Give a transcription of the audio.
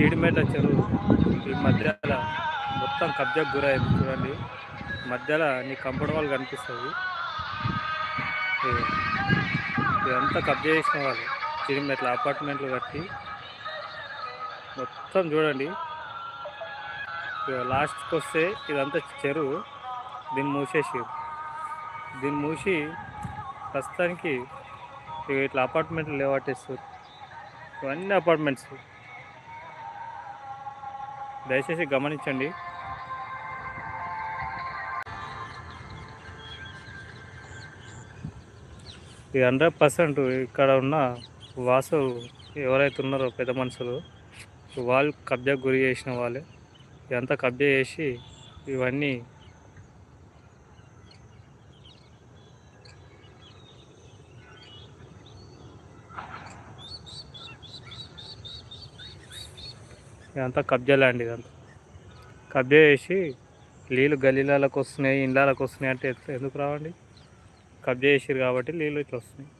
చీడిమేట చెరువు ఈ మధ్యలో మొత్తం కబ్జాకు గురైంది చూడండి. మధ్యలో నీ కంపౌండ్ వాళ్ళు కనిపిస్తుంది ఇదంతా కబ్జా చేసిన వాళ్ళు. జీడిమెట్ల అపార్ట్మెంట్లు కట్టి మొత్తం చూడండి. ఇక లాస్ట్కి వస్తే ఇదంతా చెరువు. దీన్ని మూసేసి దీన్ని మూసి ప్రస్తుతానికి ఇక ఇట్లా అపార్ట్మెంట్లు లేవట్టేస్తారు ఇవన్నీ అపార్ట్మెంట్స్. దయచేసి గమనించండి. ఇది హండ్రెడ్ పర్సెంట్ ఇక్కడ ఉన్న వాసు ఎవరైతే ఉన్నారో పెద్ద మనుషులు వాళ్ళు కబ్జా గురి చేసిన వాళ్ళే. ఇదంతా కబ్జా చేసి ఇవన్నీ ఇదంతా కబ్జా ల్యాండ్ ఇదంతా. కబ్జా చేసి నీళ్ళు గలీలాలకు వస్తున్నాయి ఇండ్లకు వస్తున్నాయి అంటే ఎందుకు రావండి? కబ్జా చేసారు కాబట్టి నీళ్ళు ఇట్లా వస్తున్నాయి.